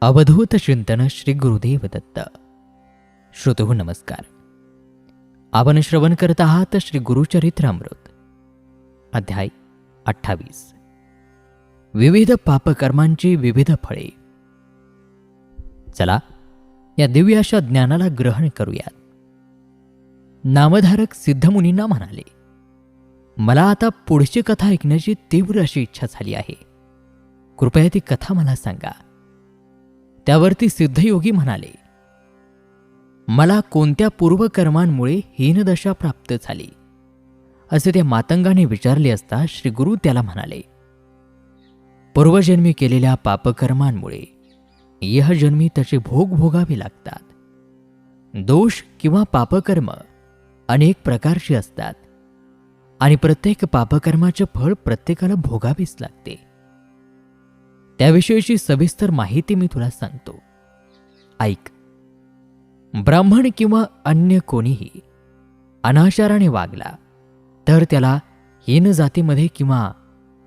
अवधूत चिंतन श्री गुरुदेव दत्त श्रोतो नमस्कार. आपण श्रवण करत आहात श्री गुरुचरित्रामृत अध्याय अठ्ठावीस. विविध पापकर्मांची विविध फळे. चला या दिव्य अशा ज्ञानाला ग्रहण करूयात. नामधारक सिद्धमुनींना म्हणाले मला आता पुढची कथा ऐकण्याची तीव्र अशी इच्छा झाली आहे. कृपया ती कथा मला सांगा. त्यावरती सिद्धयोगी म्हणाले मला कोणत्या पूर्वकर्मांमुळे हीनदशा प्राप्त झाली? असे त्या मातंगाने विचारले असता श्रीगुरु त्याला म्हणाले पूर्वजन्मी केलेल्या पापकर्मांमुळे यह जन्मी त्याचे भोग भोगावे लागतात. दोष किंवा पापकर्म अनेक प्रकारची असतात आणि प्रत्येक पापकर्माचे फळ प्रत्येकाला भोगावेच लागते. त्याविषयीची सविस्तर माहिती मी तुला सांगतो. ऐक. ब्राह्मण किंवा अन्य कोणीही अनाचाराने वागला तर त्याला हीन जातीमध्ये किंवा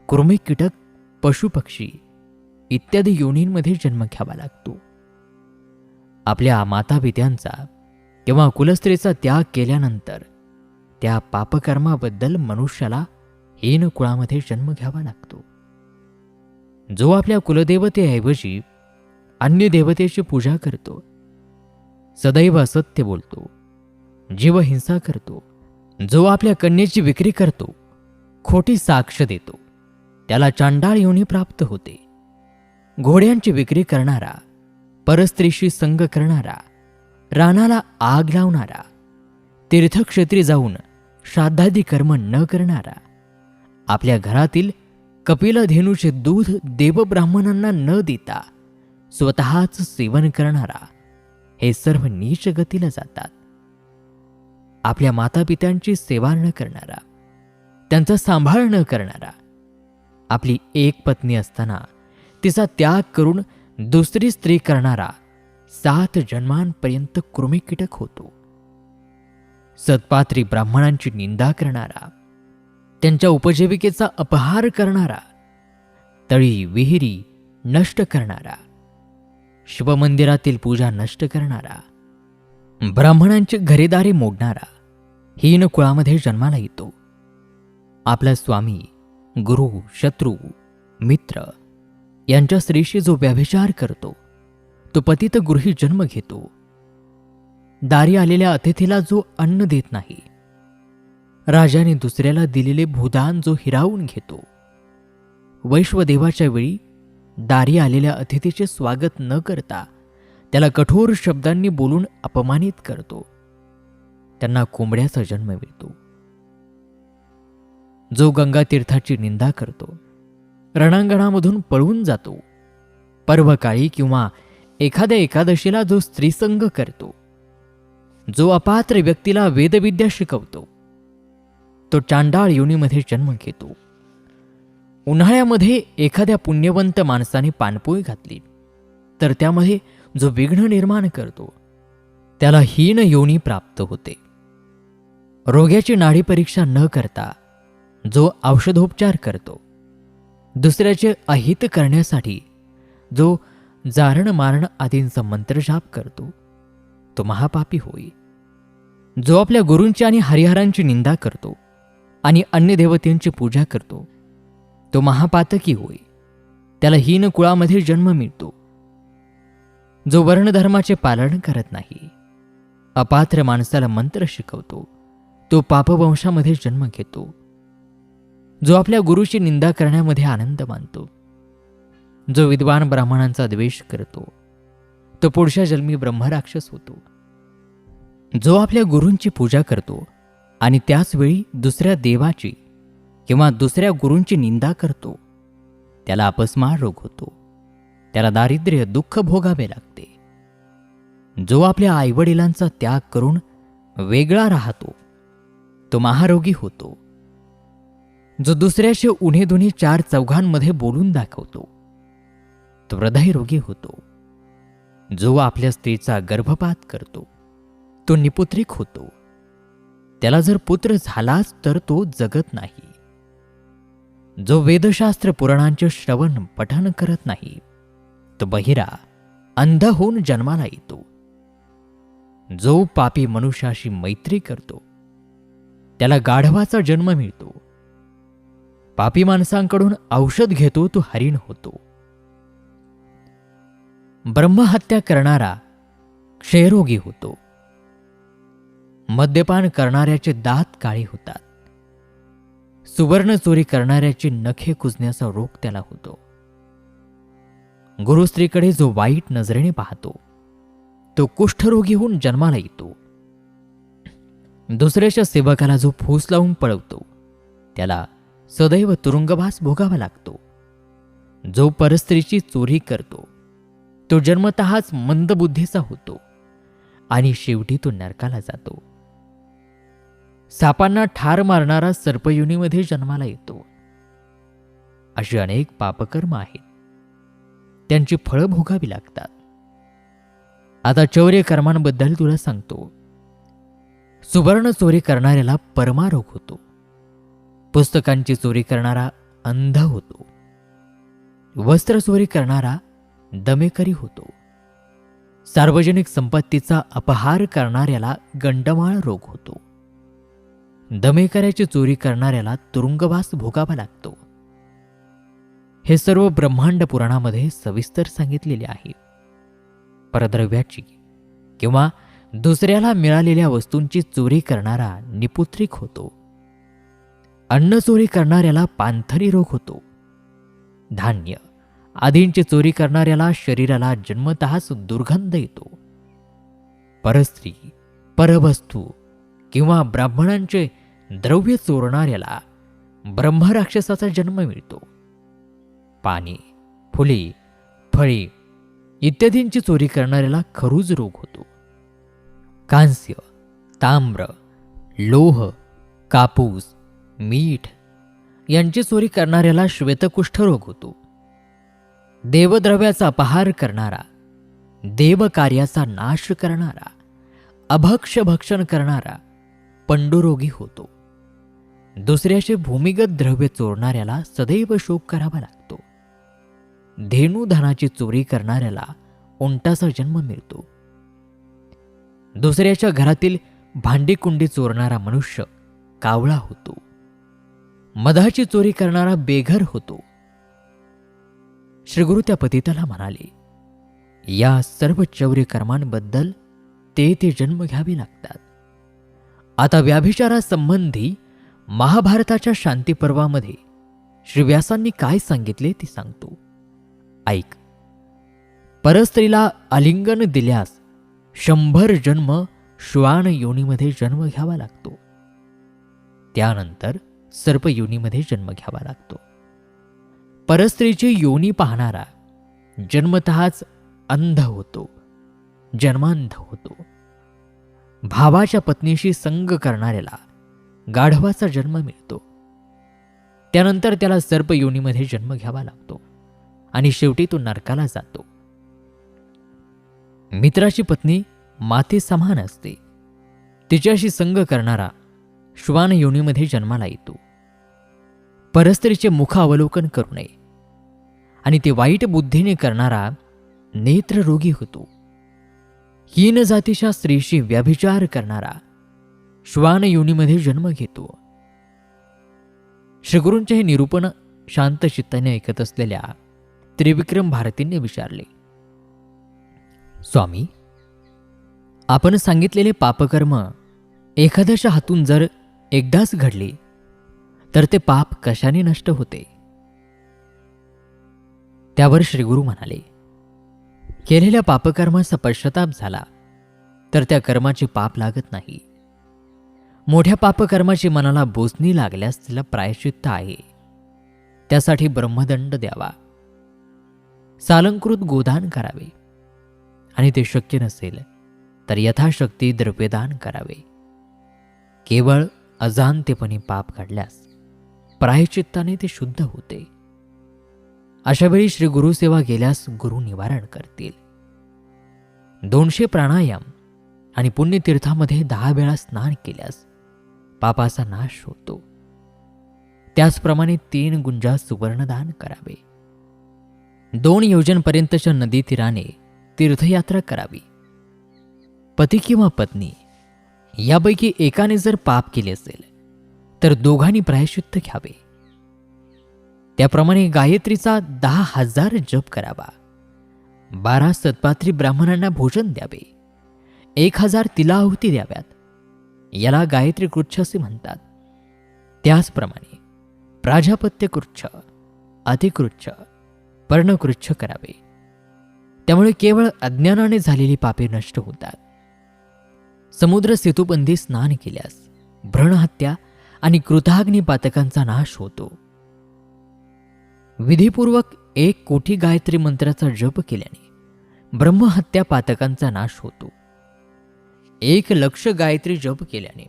कुर्मी कीटक पशुपक्षी इत्यादी योनींमध्ये जन्म घ्यावा लागतो. आपल्या मातापित्यांचा किंवा कुलस्त्रीचा त्याग केल्यानंतर त्या पापकर्माबद्दल मनुष्याला हीन कुळामध्ये जन्म घ्यावा लागतो. जो आपल्या कुलदेवतेऐवजी अन्य देवतेची पूजा करतो सदैव असत्य बोलतो जीवहिंसा करतो जो आपल्या कन्येची विक्री करतो खोटी साक्ष देतो त्याला चांडाळ योनी प्राप्त होते. घोड्यांची विक्री करणारा परस्त्रीशी संग करणारा रानाला आग लावणारा तीर्थक्षेत्री जाऊन श्राद्धादी कर्म न करणारा आपल्या घरातील कपिल धेनूचे दूध देवब्राह्मणांना न देता स्वतःच सेवन करणारा हे सर्व नीच गतीला जातात. आपल्या मातापित्यांची सेवा न करणारा त्यांचा सांभाळ न करणारा आपली एक पत्नी असताना तिचा त्याग करून दुसरी स्त्री करणारा सात जन्मांपर्यंत कृमिकीटक होतो. सत्पात्री ब्राह्मणांची निंदा करणारा त्यांच्या उपजीविकेचा अपहार करणारा तळी विहिरी नष्ट करणारा शिवमंदिरातील पूजा नष्ट करणारा ब्राह्मणांची घरेदारी मोडणारा हीन कुळामध्ये जन्माला येतो. आपला स्वामी गुरु शत्रू मित्र यांच्या स्त्रीशी जो व्यभिचार करतो तो पतित गृही जन्म घेतो. दारी आलेल्या अतिथीला जो अन्न देत नाही राजाने दुसऱ्याला दिलेले भूदान जो हिरावून घेतो. वैश्वदेवाच्या वेळी दारी आलेल्या अतिथीचे स्वागत न करता त्याला कठोर शब्दांनी बोलून अपमानित करतो. त्यांना कोंबड्याचा जन्म मिळतो. जो गंगा तीर्थाची निंदा करतो रणांगणामधून पळून जातो पर्वकाळी किंवा एखाद्या एकादशीला जो स्त्रीसंग करतो जो अपात्र व्यक्तीला वेदविद्या शिकवतो तो चांडाळ योनीमध्ये जन्म घेतो. उन्हाळ्यामध्ये एखाद्या पुण्यवंत माणसाने पाणपोई घातली. तर त्यामध्ये जो विघ्न निर्माण करतो त्याला हीन योनी प्राप्त होते. रोग्याची नाडी परीक्षा न करता जो औषधोपचार करतो दुसऱ्याचे अहित करण्यासाठी जो जारण मारण आदींचा मंत्रजाप करतो तो महापापी होई. जो आपल्या गुरूंची आणि हरिहरांची निंदा करतो आणि अन्य देवतेंची पूजा करतो. तो महापातकी होय. त्याला हीन कुळामध्ये जन्म मिळतो. जो वर्णधर्माचे पालन करत नाही. अपात्र माणसाला मंत्र शिकवतो. तो पापवंशामध्ये जन्म घेतो. जो आपल्या गुरुची निंदा करण्यामध्ये आनंद मानतो. जो विद्वान ब्राह्मणांचा द्वेष करतो. तो पुढच्या जन्मी ब्रह्मराक्षस होतो. जो आपल्या गुरूंची पूजा करतो. आणि त्याचवेळी दुसऱ्या देवाची किंवा दुसऱ्या गुरूंची निंदा करतो. त्याला अपस्मार रोग होतो. त्याला दारिद्र्य दुःख भोगावे लागते. जो आपल्या आईवडिलांचा त्याग करून वेगळा राहतो तो महारोगी होतो. जो दुसऱ्याशी उन्हे चार चौघांमध्ये बोलून दाखवतो तो हृदयरोगी होतो. जो आपल्या स्त्रीचा गर्भपात करतो तो निपुत्रिक होतो. त्याला जर पुत्र झालाच तर तो जगत नाही. जो वेदशास्त्र पुराणांचे श्रवण पठन करत नाही तो बहिरा अंध होऊन जन्माला येतो. जो पापी मनुष्याशी मैत्री करतो त्याला गाढवाचा जन्म मिळतो. पापी माणसांकडून औषध घेतो तो हरिण होतो. ब्रह्महत्या करणारा क्षयरोगी होतो. मद्यपान करणाऱ्याचे दात काळे होतात. सुवर्ण चोरी करणाऱ्याची नखे कुजण्याचा रोग त्याला होतो. गुरुस्त्रीकडे जो वाईट नजरेने पाहतो तो कुष्ठरोगी होऊन जन्माला येतो. दुसऱ्याच्या सेवकाला जो फूस लावून पळवतो त्याला सदैव तुरुंगवास भोगावा लागतो. जो परस्त्रीची चोरी करतो तो जन्मतःच मंदबुद्धीचा होतो आणि शेवटी तो नरकाला जातो. सापांना ठार मारणारा सर्पयुनीमध्ये जन्माला येतो. अशी अनेक पापकर्म आहेत. त्यांची फळं भोगावी लागतात. आता चौर्य कर्मांबद्दल तुला सांगतो. सुवर्ण चोरी करणाऱ्याला परमारोग होतो. पुस्तकांची चोरी करणारा अंध होतो. वस्त्र चोरी करणारा दमेकरी होतो. सार्वजनिक संपत्तीचा अपहार करणाऱ्याला गंडमाळ रोग होतो. दमेकऱ्याची चोरी करणाऱ्याला तुरुंगवास भोगावा लागतो. हे सर्व ब्रह्मांड पुराणामध्ये सविस्तर सांगितलेले आहे. परद्रव्याची किंवा दुसऱ्याला मिळालेल्या वस्तूंची चोरी करणारा निपुत्रिक होतो. अन्न चोरी करणाऱ्याला पांथरी रोग होतो. धान्य आदींची चोरी करणाऱ्याला शरीराला जन्मतःच दुर्गंध येतो. परस्त्री परवस्तू किंवा ब्राह्मणांचे द्रव्य चोरणाऱ्याला ब्रह्मराक्षसाचा जन्म मिळतो. पाणी फुले फळे इत्यादींची चोरी करणाऱ्याला खरूज रोग होतो. कांस्य ताम्र लोह कापूस मीठ यांची चोरी करणाऱ्याला श्वेतकुष्ठ रोग होतो. देवद्रव्याचा अपहार करणारा देवकार्याचा नाश करणारा अभक्ष भक्षण करणारा पंडुरोगी होतो. दुसऱ्याचे भूमिगत द्रव्य चोरणाऱ्याला सदैव शोक करावा लागतो. धेनू धनाची चोरी करणाऱ्याला उंटाचा जन्म मिळतो. दुसऱ्याच्या घरातील भांडीकुंडी चोरणारा मनुष्य कावळा होतो. मधाची चोरी करणारा बेघर होतो. श्रीगुरु त्या पतिताला म्हणाले या सर्व चौर्य कर्मांबद्दल ते ते जन्म घ्यावे लागतात. आता व्याभिचारासंबंधी महाभारताच्या शांती पर्वामध्ये काय सांगितले ते सांगतो. ऐक. परस्त्रीला आलिंगन दिल्यास शंभर जन्म श्वान योनीमध्ये जन्म घ्यावा लागतो. त्यानंतर सर्प योनीमध्ये जन्म घ्यावा लागतो. परस्त्रीची योनी पाहणारा जन्मतःच अंध होतो जन्मांध होतो. भावाच्या पत्नीशी संग करणाऱ्याला गाढवाचा जन्म मिळतो. त्यानंतर त्याला सर्प योनीमध्ये जन्म घ्यावा लागतो आणि शेवटी तो नरकाला जातो. मित्राची पत्नी माते समान असते. तिच्याशी संग करणारा श्वान योनीमध्ये जन्माला येतो. परस्त्रीचे मुख अवलोकन करू नये आणि ते वाईट बुद्धीने करणारा नेत्ररोगी होतो. हीन जातीच्या स्त्रीशी व्यभिचार करणारा श्वान योनीमध्ये जन्म घेतो. श्रीगुरूंचे हे निरूपण शांत चित्ताने ऐकत असलेल्या त्रिविक्रम भारतींनी विचारले. स्वामी आपण सांगितलेले पापकर्म एखाद्याच्या हातून जर एकदाच घडले तर ते पाप कशाने नष्ट होते? त्यावर श्रीगुरू म्हणाले केलेल्या पापकर्माचा पश्चाताप झाला तर त्या कर्माचे पाप लागत नाही. मोठ्या पापकर्माची मनाला बोचणी लागल्यास तिला प्रायश्चित्त आहे. त्यासाठी ब्रह्मदंड द्यावा. सालंकृत गोदान करावे. आणि ते शक्य नसेल तर यथाशक्ती द्रव्यदान करावे. केवळ अजानतेपणे पाप काढल्यास प्रायश्चित्ताने ते शुद्ध होते. अशावेळी श्री गुरुसेवा गेल्यास गुरु निवारण करतील. दोनशे प्राणायाम आणि पुण्यतीर्थामध्ये दहा वेळा स्नान केल्यास पापाचा नाश होतो. त्याचप्रमाणे तीन गुंजा सुवर्णदान करावे. दोन योजनपर्यंतच्या नदी तीराने तीर्थयात्रा करावी. पती किंवा पत्नी यापैकी एकाने जर पाप केले असेल तर दोघांनी प्रायश्चित्त घ्यावे. त्याप्रमाणे गायत्रीचा दहा हजार जप करावा. बारा सत्पात्री ब्राह्मणांना भोजन द्यावे. एक हजार तिला आहुती द्याव्यात. याला गायत्री कृच्छ असे म्हणतात. त्याचप्रमाणे प्राजापत्य कृच्छ अतिकृच्छ पर्णकृच्छ करावे. त्यामुळे केवळ अज्ञानाने झालेली पापे नष्ट होतात. समुद्र सेतुबंदी स्नान केल्यास भ्रणहत्या आणि कृताग्नी पातकांचा नाश होतो. विधीपूर्वक एक कोटी गायत्री मंत्राचा जप केल्याने ब्रह्महत्या पातकांचा नाश होतो. एक लक्ष गायत्री जप केल्याने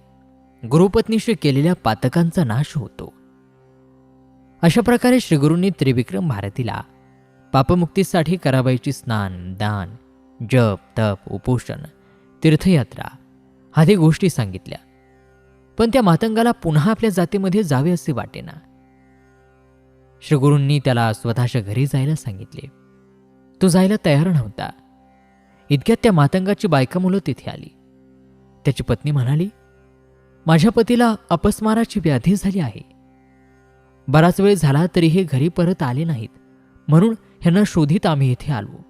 गुरुपत्नीशी केलेल्या पातकांचा नाश होतो. अशा प्रकारे श्रीगुरूंनी त्रिविक्रम भारतीला पापमुक्तीसाठी करावायची स्नान दान जप तप उपोषण तीर्थयात्रा आदी गोष्टी सांगितल्या. पण त्या मातंगाला पुन्हा आपल्या जातीमध्ये जावे असे वाटेना. श्रीगुरूंनी त्याला स्वतःच्या घरी जायला सांगितले. तो जायला तयार नव्हता. इतक्यात त्या मातंगाची बायका मुलं तिथे आली. त्याची पत्नी म्हणाली माझ्या पतीला अपस्माराची व्याधी झाली आहे. बराच वेळ झाला तरी हे घरी परत आले नाहीत. म्हणून ह्यांना शोधित आम्ही इथे आलो.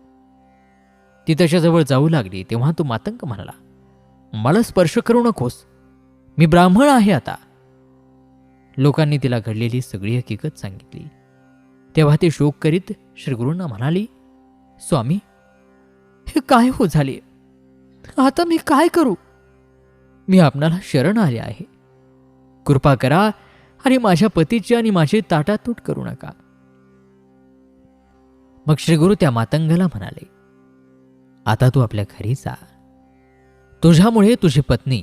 ती त्याच्याजवळ जाऊ लागली तेव्हा तो मातंक म्हणाला मला स्पर्श करू नकोस. मी ब्राह्मण आहे आता. लोकांनी तिला घडलेली सगळी हकीकत सांगितली. तेव्हा ते शोक करीत श्रीगुरूंना म्हणाली स्वामी हे काय हो झाले? आता मी काय करू? मी आपणाला शरण आले आहे. कृपा करा आणि माझ्या पतीची आणि माझी ताटातूट करू नका. मग श्रीगुरु त्या मातंगाला म्हणाले आता तू आपल्या घरी जा. तुझ्यामुळे तुझी पत्नी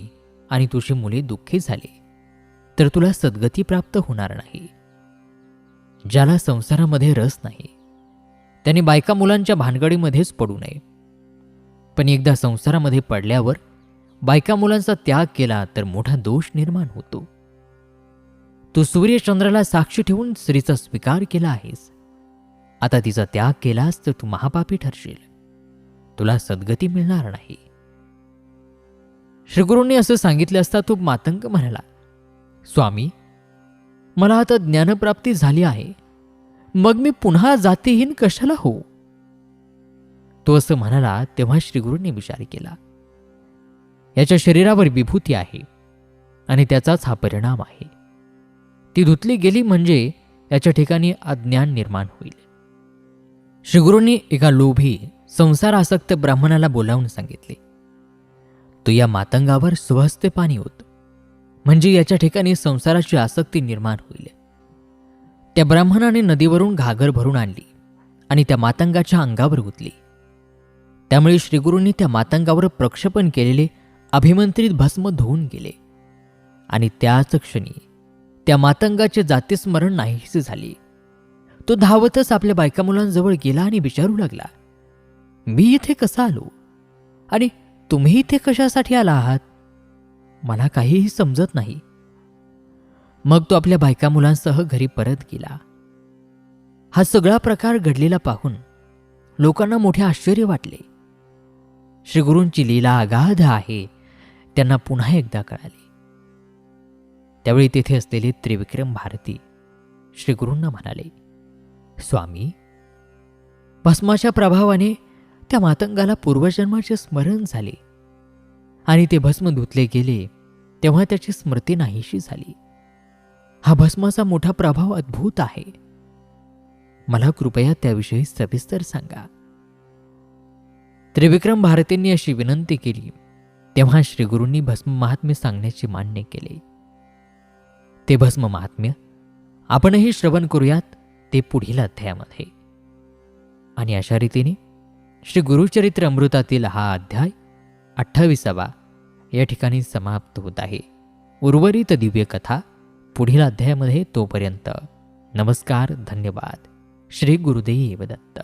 आणि तुझी मुले दुःखी झाली तर तुला सद्गती प्राप्त होणार नाही. ज्याला संसारामध्ये रस नाही त्याने बायका मुलांच्या भानगडीमध्येच पडू नये. पण एकदा संसारामध्ये पडल्यावर बायका मुलांचा त्याग केला तर मोठा दोष निर्माण होतो. तू सूर्यचंद्राला साक्षी ठेवून स्त्रीचा स्वीकार केला आहेस. आता तिचा त्याग केलास तर तू महापापी ठरशील. तुला सद्गती मिळणार नाही. श्रीगुरूंनी असं सांगितलं असता तो मातंग म्हणाला स्वामी मला आता ज्ञानप्राप्ती झाली आहे. मग मी पुन्हा जातीहीन कशाला होऊ? तो असं म्हणाला तेव्हा श्रीगुरूंनी विचार केला याच्या शरीरावर विभूती आहे आणि त्याचाच हा परिणाम आहे. ती धुतली गेली म्हणजे याच्या ठिकाणी अज्ञान निर्माण होईल. श्रीगुरूंनी एका लोभी संसारासक्त ब्राह्मणाला बोलावून सांगितले तो या मातंगावर स्वहस्ते पाणी होत म्हणजे याच्या ठिकाणी संसाराची आसक्ती निर्माण होईल. त्या ब्राह्मणाने नदीवरून घागर भरून आणली आणि त्या मातंगाच्या अंगावर गुतली. त्यामुळे श्रीगुरूंनी त्या मातंगावर प्रक्षेपण केलेले अभिमंत्रित भस्म धुवून गेले. आणि त्याच क्षणी त्या मातंगाचे जातीस्मरण नाहीसे झाले. तो धावतच आपल्या बायका मुलांजवळ गेला आणि विचारू लागला मी इथे कसा आलो? आणि तुम्ही इथे कशासाठी आला आहात? मला काहीही समजत नाही. मग तो आपल्या बायका मुलांसह घरी परत गेला. हा सगळा प्रकार घडलेला पाहून लोकांना मोठे आश्चर्य वाटले. श्रीगुरूंची लीला अगाध आहे. त्यांना पुन्हा एकदा कळाली. त्यावेळी तेथे असलेले त्रिविक्रम भारती श्रीगुरूंना म्हणाले स्वामी भस्माच्या प्रभावाने त्या मातंगाला पूर्वजन्माचे स्मरण झाले आणि ते भस्म धुतले गेले तेव्हा त्याची स्मृती नाहीशी झाली. हा भस्माचा मोठा प्रभाव अद्भुत आहे. मला कृपया त्याविषयी सविस्तर सांगा. त्रिविक्रम भारतींनी अशी विनंती केली तेव्हा श्रीगुरूंनी भस्म महात्म्य सांगण्याचे मान्य केले. ते भस्म महात्म्य आपणही श्रवण करूयात ते पुढील अध्यायामध्ये. आणि अशा रीतीने श्री गुरुचरित्र अमृतातील हा अध्याय अठ्ठावीसावा या ठिकाणी समाप्त होत आहे. उर्वरित दिव्य कथा पुढील अध्यायामध्ये तोपर्यंत नमस्कार धन्यवाद. श्री गुरुदेव दत्त.